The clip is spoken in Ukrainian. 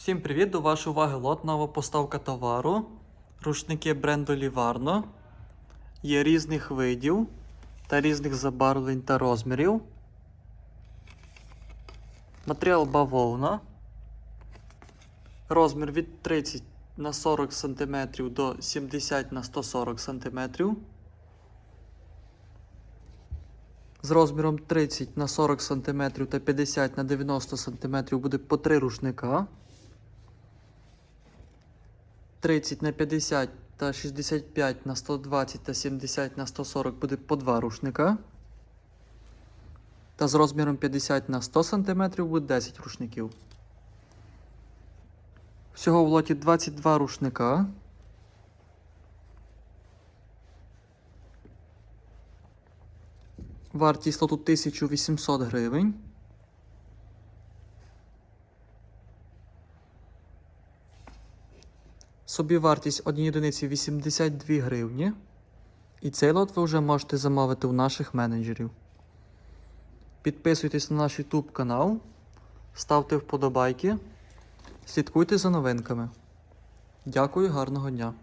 Всім привіт! До вашої уваги лот нова поставка товару. Рушники бренду Livarno. Є різних видів та різних забарвлень та розмірів. Матеріал бавовна. Розмір від 30 на 40 см до 70 на 140 см. З розміром 30 на 40 см та 50 на 90 см буде по 3 рушника. 30 на 50 та 65 на 120 та 70 на 140 буде по 2 рушника. Та з розміром 50 на 100 см буде 10 рушників. Всього в лоті 22 рушника. Вартість лоту 1800 гривень. Собівартість однієї одиниці 82 гривні. І цей лот ви вже можете замовити у наших менеджерів. Підписуйтесь на наш YouTube канал, ставте вподобайки, слідкуйте за новинками. Дякую, гарного дня!